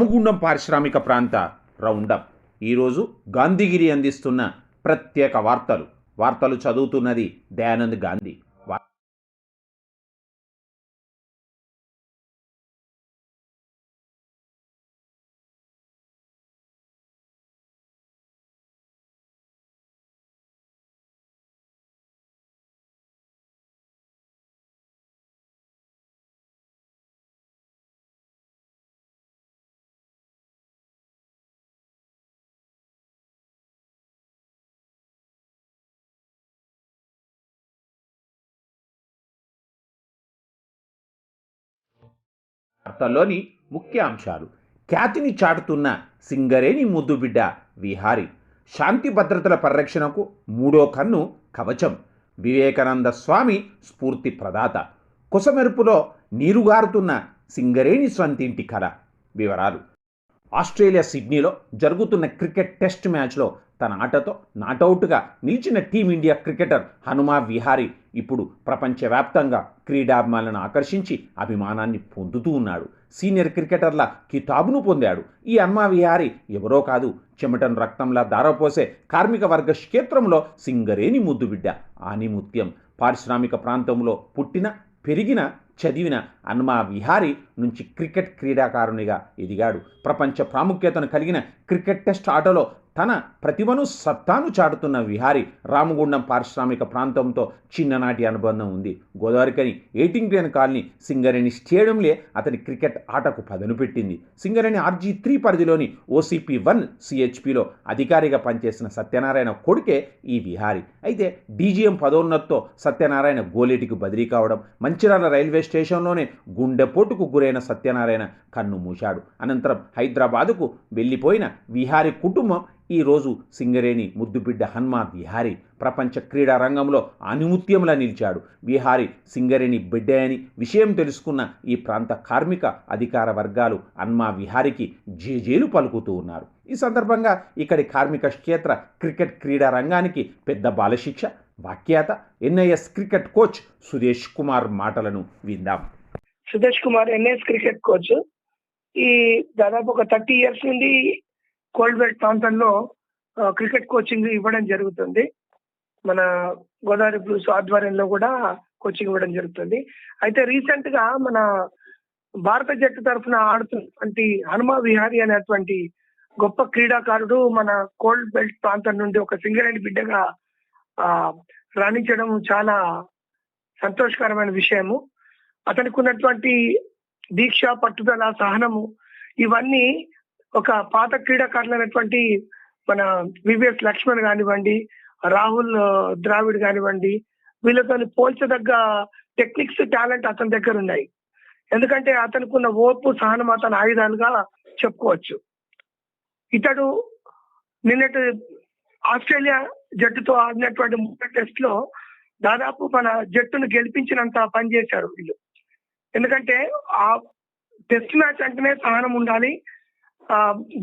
రామగుండం పారిశ్రామిక ప్రాంత రౌండప్. ఈరోజు గాంధీగిరి అందిస్తున్న ప్రత్యేక వార్తలు. వార్తలు చదువుతున్నది దయానంద్ గాంధీ. వార్తల్లోని ముఖ్య అంశాలు ఖ్యాతిని చాటుతున్న సింగరేణి ముద్దుబిడ్డ విహారి. శాంతి భద్రతల పరిరక్షణకు మూడో కన్ను కవచం. వివేకానంద స్వామి స్ఫూర్తి ప్రదాత. కుసమెరుపులో నీరుగారుతున్న సింగరేణి స్వంతింటి కళ వివరాలు. ఆస్ట్రేలియా సిడ్నీలో జరుగుతున్న క్రికెట్ టెస్ట్ మ్యాచ్లో తన ఆటతో నాటౌట్గా నిలిచిన టీమిండియా క్రికెటర్ హనుమా విహారీ ఇప్పుడు ప్రపంచవ్యాప్తంగా క్రీడాభిమానులను ఆకర్షించి అభిమానాన్ని పొందుతూ ఉన్నాడు. సీనియర్ క్రికెటర్ల కితాబును పొందాడు. ఈ హనుమా విహారీ ఎవరో కాదు చెమటను రక్తంలా దారపోసే కార్మిక వర్గ క్షేత్రంలో సింగరేణి ముద్దుబిడ్డ ఆనిముత్యం. పారిశ్రామిక ప్రాంతంలో పుట్టిన పెరిగిన చదివిన అన్మా విహారీ నుంచి క్రికెట్ క్రీడాకారునిగా ఎదిగాడు. ప్రపంచ ప్రాముఖ్యతను కలిగిన క్రికెట్ టెస్ట్ ఆటలో తన ప్రతిభను సత్తాను చాటుతున్న విహారీ రామగుండం పారిశ్రామిక ప్రాంతంతో చిన్ననాటి అనుబంధం ఉంది. గోదావరికని ఎయిటింగ్టన్ కాలనీ సింగరేణి స్టేడియంలే అతని క్రికెట్ ఆటకు పదను పెట్టింది. సింగరేణి ఆర్జీ త్రీ పరిధిలోని ఓసీపీ వన్ సిహెచ్పిలో అధికారిగా పనిచేసిన సత్యనారాయణ కొడుకే ఈ విహారీ. అయితే డీజీఎం పదోన్నతితో సత్యనారాయణ గోలేటికి బదిలీ కావడం మంచిరాల రైల్వే స్టేషన్లోనే గుండెపోటుకు గురైన సత్యనారాయణ కన్ను మూశాడు. అనంతరం హైదరాబాదుకు వెళ్ళిపోయిన విహారీ కుటుంబం ఈరోజు సింగరేణి ముద్దుబిడ్డ హన్మా విహారీ ప్రపంచ క్రీడా రంగంలో ఆనిముత్యంలా నిలిచాడు. విహారీ సింగరేణి బిడ్డ అని విషయం తెలుసుకున్న ఈ ప్రాంత కార్మిక అధికార వర్గాలు హన్మా విహారీకి జేజేలు పలుకుతూ ఉన్నారు. ఈ సందర్భంగా ఇక్కడి కార్మిక క్షేత్ర క్రికెట్ క్రీడా రంగానికి పెద్ద బాలశిక్ష వాఖ్యాత NIS cricket coach Suresh Kumar మాటలను విందాం. Sudesh Kumar NIS cricket coach. ఈ దాదాపు ఒక థర్టీ ఇయర్స్ నుండి కోల్డ్ బెల్ట్ ప్రాంతంలో క్రికెట్ కోచింగ్ ఇవ్వడం జరుగుతుంది. మన గోదావరి బ్లూస్ ఆధ్వర్యంలో కూడా కోచింగ్ ఇవ్వడం జరుగుతుంది. అయితే రీసెంట్గా మన భారత జట్టు తరఫున ఆడుతున్నటువంటి హనుమా విహారీ అనేటువంటి గొప్ప క్రీడాకారుడు మన కోల్డ్ బెల్ట్ ప్రాంతం నుండి ఒక సింగరేణి బిడ్డగా ఆ, రాణించడం చాలా సంతోషకరమైన విషయము. అతనికి ఉన్నటువంటి దీక్ష పట్టుదల సహనము ఇవన్నీ ఒక పాత క్రీడాకారులైనటువంటి మన వివిఎస్ లక్ష్మణ్ కానివ్వండి రాహుల్ ద్రావిడ్ కానివ్వండి వీళ్ళతో పోల్చదగ్గ టెక్నిక్స్ టాలెంట్ అతని దగ్గర ఉన్నాయి ఎందుకంటే అతనికి ఉన్న ఓర్పు సహనం అతని ఆయుధాలుగా చెప్పుకోవచ్చు. ఇతడు నిన్నటి ఆస్ట్రేలియా జట్టుతో ఆడినటువంటి మొదటి టెస్ట్లో దాదాపు మన జట్టును గెలిపించినంత పని చేశారు వీళ్ళు. ఎందుకంటే ఆ టెస్ట్ మ్యాచ్ అంటేనే సహనం ఉండాలి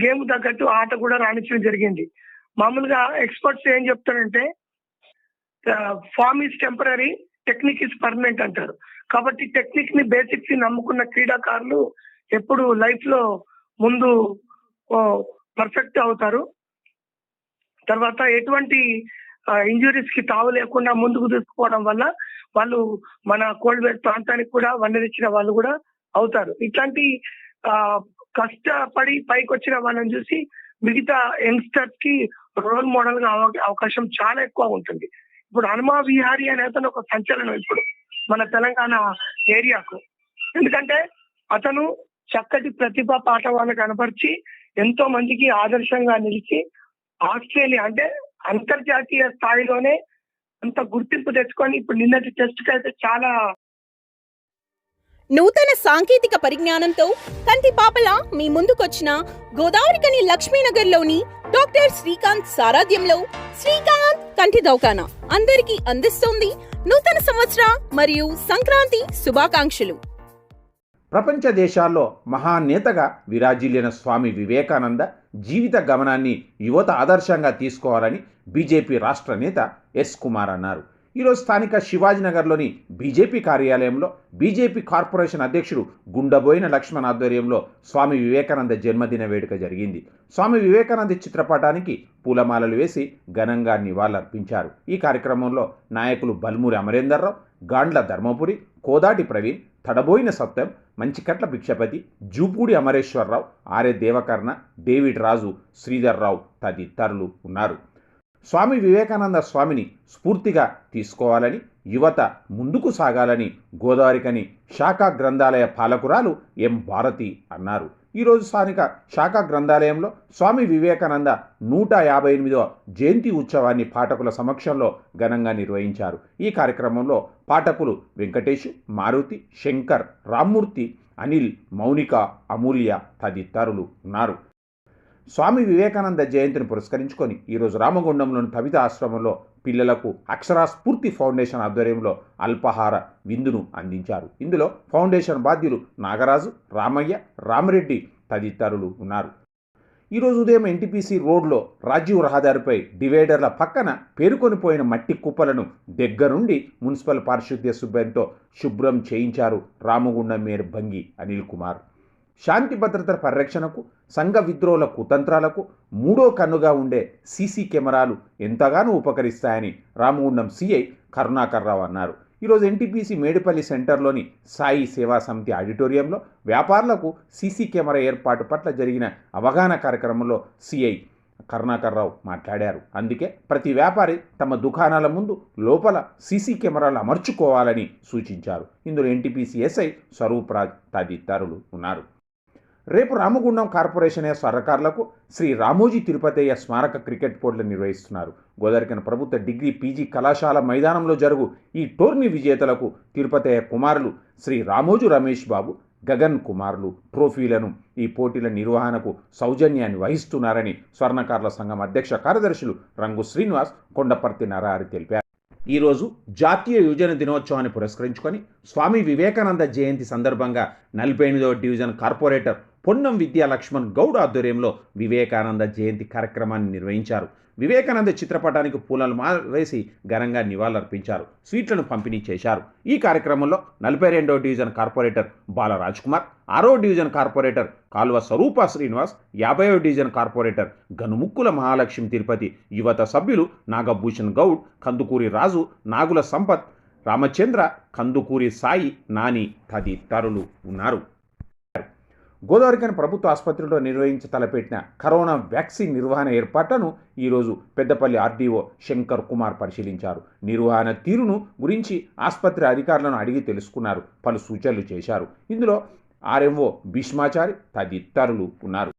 గేమ్ తగ్గట్టు ఆట కూడా రాణించడం జరిగింది. మామూలుగా ఎక్స్పర్ట్స్ ఏం చెప్తారంటే form is temporary technique is permanent అంటారు. కాబట్టి టెక్నిక్ని బేసిక్స్ని నమ్ముకున్న క్రీడాకారులు ఎప్పుడు లైఫ్లో ముందు పర్ఫెక్ట్ అవుతారు. తర్వాత ఎటువంటి ఇంజురీస్కి తావు లేకుండా ముందుకు తీసుకోవడం వల్ల వాళ్ళు మన కోల్డ్ వేర్ ప్రాంతానికి కూడా వన్నెరిచ్చిన వాళ్ళు కూడా అవుతారు. ఇట్లాంటి ఆ, కష్టపడి పైకి వచ్చిన వాళ్ళని చూసి మిగతా యంగ్స్టర్స్కి రోల్ మోడల్గా అవకాశం చాలా ఎక్కువ ఉంటుంది. ఇప్పుడు హనుమా విహారీ అనే అతను ఒక సంచలనం ఇప్పుడు మన తెలంగాణ ఏరియాకు. ఎందుకంటే అతను చక్కటి ప్రతిభ పాఠవాన్ని కనపరిచి ఎంతో మందికి ఆదర్శంగా నిలిచి ఆస్ట్రేలియా అంటే అంతర్జాతీయ స్థాయిలోనే అంత గుర్తింపు తెచ్చుకొని ఇప్పుడు నిన్నటి టెస్ట్కి అయితే చాలా నూతన సాంకేతిక పరిజ్ఞానంతో కంటి పాపల మీ ముందుకొచ్చిన గోదావరికని లక్ష్మీనగర్లోని డాక్టర్ శ్రీకాంత్ సారాధ్యంలో శ్రీకాంత్ కంటి దవాఖానా అందరికీ అందిస్తోంది నూతన సంవత్సర మరియు సంక్రాంతి శుభాకాంక్షలు. ప్రపంచ దేశాల్లో మహానేతగా విరాజిల్లిన స్వామి వివేకానంద జీవిత గమనాన్ని యువత ఆదర్శంగా తీసుకోవాలని బీజేపీ రాష్ట్ర నేత ఎస్ కుమార్ అన్నారు. ఈరోజు స్థానిక శివాజీనగర్లోని బీజేపీ కార్యాలయంలో బీజేపీ కార్పొరేషన్ అధ్యక్షుడు గుండబోయిన లక్ష్మణ్ ఆధ్వర్యంలో స్వామి వివేకానంద జన్మదిన వేడుక జరిగింది. స్వామి వివేకానంద చిత్రపటానికి పూలమాలలు వేసి ఘనంగా నివాళులర్పించారు. ఈ కార్యక్రమంలో నాయకులు బల్మూరి అమరేందర్రావు గాండ్ల ధర్మపురి కోదాటి ప్రవీణ్ తడబోయిన సత్యం మంచికట్ల భిక్షపతి జూపూడి అమరేశ్వరరావు ఆర్య దేవకర్ణ డేవిడ్ రాజు శ్రీధర్రావు తదితరులు ఉన్నారు. స్వామి వివేకానంద స్వామిని స్ఫూర్తిగా తీసుకోవాలని యువత ముందుకు సాగాలని గోదావరికని శాఖా గ్రంథాలయ పాలకురాలు ఎం భారతి అన్నారు. ఈరోజు స్థానిక శాఖా గ్రంథాలయంలో స్వామి వివేకానంద నూట యాభై ఎనిమిదవ జయంతి ఉత్సవాన్ని పాఠకుల సమక్షంలో ఘనంగా నిర్వహించారు. ఈ కార్యక్రమంలో పాఠకులు వెంకటేష్ మారుతి శంకర్ రామ్మూర్తి అనిల్ మౌనిక అమూల్య తదితరులు ఉన్నారు. స్వామి వివేకానంద జయంతిని పురస్కరించుకొని ఈరోజు రామగుండంలోని కవిత ఆశ్రమంలో పిల్లలకు అక్షరాస్ఫూర్తి ఫౌండేషన్ ఆధ్వర్యంలో అల్పాహార విందును అందించారు. ఇందులో ఫౌండేషన్ బాధ్యులు నాగరాజు రామయ్య రామరెడ్డి తదితరులు ఉన్నారు. ఈరోజు ఉదయం ఎన్టీపీసీ రోడ్లో రాజీవ్ రహదారిపై డివైడర్ల పక్కన పేరుకొనిపోయిన మట్టి కుప్పలను దగ్గరుండి మున్సిపల్ పారిశుద్ధ్య సిబ్బందితో శుభ్రం చేయించారు రామగుండం మేయర్ భంగి అనిల్ కుమార్. శాంతి భద్రతల పరిరక్షణకు సంఘ విద్రోహుల కుతంత్రాలకు మూడో కన్నుగా ఉండే సీసీ కెమెరాలు ఎంతగానో ఉపకరిస్తాయని రామగుండం సీఐ కరుణాకర్రావు అన్నారు. ఈరోజు ఎన్టీపీసీ మేడిపల్లి సెంటర్లోని సాయి సేవా సమితి ఆడిటోరియంలో వ్యాపారులకు సీసీ కెమెరా ఏర్పాటు పట్ల జరిగిన అవగాహన కార్యక్రమంలో సీఐ కరుణాకర్రావు మాట్లాడారు. అందుకే ప్రతి వ్యాపారి తమ దుకాణాల ముందు లోపల సీసీ కెమెరాలు అమర్చుకోవాలని సూచించారు. ఇందులో ఎన్టీపీసీ ఎస్ఐ స్వరూప్ రాజ్ తదితరులు ఉన్నారు. రేపు రామగుండం కార్పొరేషన్ సర్కారులకు శ్రీ రామోజీ తిరుపతయ్య స్మారక క్రికెట్ పోటీలు నిర్వహిస్తున్నారు. గోదావరికన ప్రభుత్వ డిగ్రీ పీజీ కళాశాల మైదానంలో జరుగు ఈ టోర్నీ విజేతలకు తిరుపతయ్య కుమారులు శ్రీ రామోజు రమేష్ బాబు గగన్ కుమార్లు ట్రోఫీలను ఈ పోటీల నిర్వహణకు సౌజన్యాన్ని వహిస్తున్నారని స్వర్ణకారుల సంఘం అధ్యక్ష కార్యదర్శులు రంగు శ్రీనివాస్ కొండపర్తి నరహరి తెలిపారు. ఈరోజు జాతీయ యువజన దినోత్సవాన్ని పురస్కరించుకొని స్వామి వివేకానంద జయంతి సందర్భంగా నలభై ఎనిమిదవ డివిజన్ కార్పొరేటర్ పొన్నం విద్యా లక్ష్మణ్ గౌడ్ ఆధ్వర్యంలో వివేకానంద జయంతి కార్యక్రమాన్ని నిర్వహించారు. వివేకానంద చిత్రపటానికి పూలను మా వేసి ఘనంగా నివాళులర్పించారు. స్వీట్లను పంపిణీ చేశారు. ఈ కార్యక్రమంలో నలభై రెండవ డివిజన్ కార్పొరేటర్ బాలరాజ్ కుమార్ ఆరో డివిజన్ కార్పొరేటర్ కాల్వ స్వరూప శ్రీనివాస్ యాభైవ డివిజన్ కార్పొరేటర్ గనుముక్కుల మహాలక్ష్మి తిరుపతి యువత సభ్యులు నాగభూషణ్ గౌడ్ కందుకూరి రాజు నాగుల సంపత్ రామచంద్ర కందుకూరి సాయి నాని తదితరులు ఉన్నారు. గోదావరికని ప్రభుత్వ ఆసుపత్రిలో నిర్వహించి తలపెట్టిన కరోనా వ్యాక్సిన్ నిర్వహణ ఏర్పాట్లను ఈరోజు పెద్దపల్లి ఆర్డీఓ శంకర్ కుమార్ పరిశీలించారు. నిర్వహణ తీరును గురించి ఆసుపత్రి అధికారులను అడిగి తెలుసుకున్నారు. పలు సూచనలు చేశారు. ఇందులో ఆర్ఎంఓ భీష్మాచారి తదితరులు ఉన్నారు.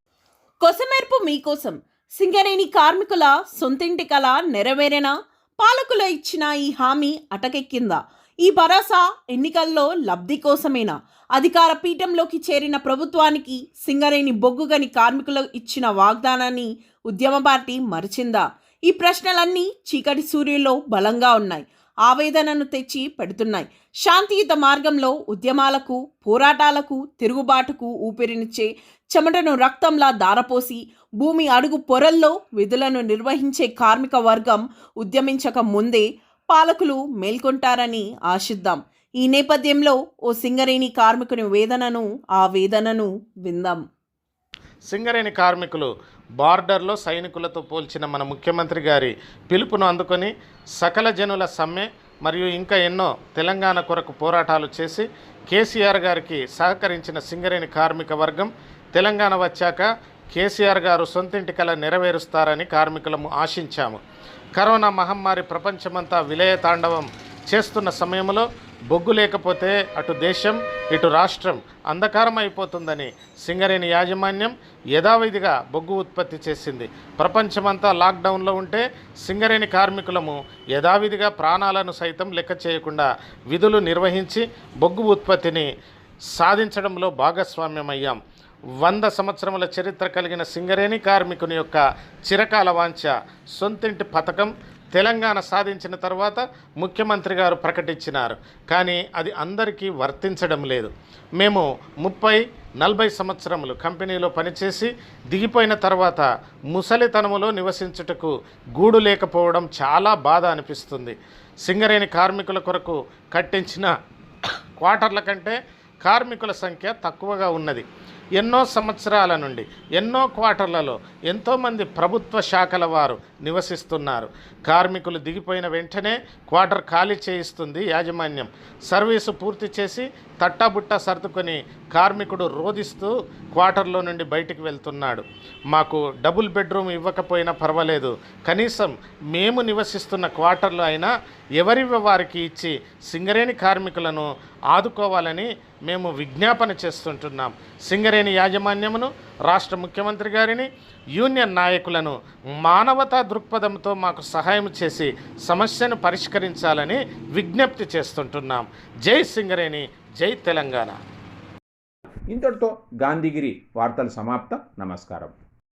కొసమెర్పు మీకోసం సింగరేణి కార్మికుల సొంతింటి కల నెరవేరేనా? పాలకులు ఇచ్చిన ఈ హామీ అటకెక్కిందా? ఈ భరోసా ఎన్నికల్లో లబ్ధి కోసమేనా? అధికార పీఠంలోకి చేరిన ప్రభుత్వానికి సింగరేణి బొగ్గుగని కార్మికులు ఇచ్చిన వాగ్దానాన్ని ఉద్యమ పార్టీ మరిచిందా? ఈ ప్రశ్నలన్నీ చీకటి సూర్యుల్లో బలంగా ఉన్నాయి. ఆవేదనను తెచ్చి పెడుతున్నాయి. శాంతియుత మార్గంలో ఉద్యమాలకు పోరాటాలకు తిరుగుబాటుకు ఊపిరినిచ్చే చెమటను రక్తంలా దారపోసి భూమి అడుగు పొరల్లో విధులను నిర్వహించే కార్మిక వర్గం ఉద్యమించక ముందే పాలకులు మేల్కొంటారని ఆశిద్దాం. ఈ నేపథ్యంలో ఓ సింగరేణి కార్మికుని వేదనను ఆ వేదనను విందాం. సింగరేణి కార్మికులు బార్డర్లో సైనికులతో పోల్చిన మన ముఖ్యమంత్రి గారి పిలుపును అందుకొని సకల జనుల సమ్మె మరియు ఇంకా ఎన్నో తెలంగాణ కొరకు పోరాటాలు చేసి కేసీఆర్ గారికి సహకరించిన సింగరేణి కార్మిక వర్గం తెలంగాణ వచ్చాక కేసీఆర్ గారు సొంతింటి కల నెరవేరుస్తారని కార్మికులము ఆశించాము. కరోనా మహమ్మారి ప్రపంచమంతా విలయ తాండవం చేస్తున్న సమయంలో బొగ్గు లేకపోతే అటు దేశం ఇటు రాష్ట్రం అంధకారం అయిపోతుందని సింగరేణి యాజమాన్యం యథావిధిగా బొగ్గు ఉత్పత్తి చేసింది. ప్రపంచమంతా లాక్డౌన్లో ఉంటే సింగరేణి కార్మికులము యథావిధిగా ప్రాణాలను సైతం లెక్క చేయకుండా విధులు నిర్వహించి బొగ్గు ఉత్పత్తిని సాధించడంలో భాగస్వామ్యమయ్యాం. వంద సంవత్సరముల చరిత్ర కలిగిన సింగరేణి కార్మికుని యొక్క చిరకాల వాంఛ సొంతింటి పథకం తెలంగాణ సాధించిన తర్వాత ముఖ్యమంత్రి గారు ప్రకటించినారు. కానీ అది అందరికీ వర్తించడం లేదు. మేము ముప్పై నలభై సంవత్సరములు కంపెనీలో పనిచేసి దిగిపోయిన తర్వాత ముసలితనములో నివసించుటకు గూడు లేకపోవడం చాలా బాధ అనిపిస్తుంది. సింగరేణి కార్మికుల కొరకు కట్టించిన క్వార్టర్ల కంటే కార్మికుల సంఖ్య తక్కువగా ఉన్నది. ఎన్నో సంవత్సరాల నుండి ఎన్నో క్వార్టర్లలో ఎంతోమంది ప్రభుత్వ శాఖల వారు నివసిస్తున్నారు. కార్మికులు దిగిపోయిన వెంటనే క్వార్టర్ ఖాళీ చేయిస్తుంది యాజమాన్యం. సర్వీసు పూర్తి చేసి తట్టబుట్ట సర్దుకొని కార్మికుడు రోధిస్తూ క్వార్టర్లో నుండి బయటికి వెళ్తున్నాడు. మాకు డబుల్ బెడ్రూమ్ ఇవ్వకపోయినా పర్వాలేదు. కనీసం మేము నివసిస్తున్న క్వార్టర్లో అయినా ఎవరి వారికి ఇచ్చి సింగరేణి కార్మికులను ఆదుకోవాలని మేము విజ్ఞాపన చేస్తుంటున్నాం. సింగరేణి యాజమాన్యమును రాష్ట్ర ముఖ్యమంత్రి గారిని యూనియన్ నాయకులను మానవతా దృక్పథంతో మాకు సహాయం చేసి సమస్యను పరిష్కరించాలని విజ్ఞప్తి చేస్తుంటున్నాం. జై సింగరేణి జై తెలంగాణ. ఇంతటితో గాంధీగిరి వార్తలు సమాప్తం. నమస్కారం.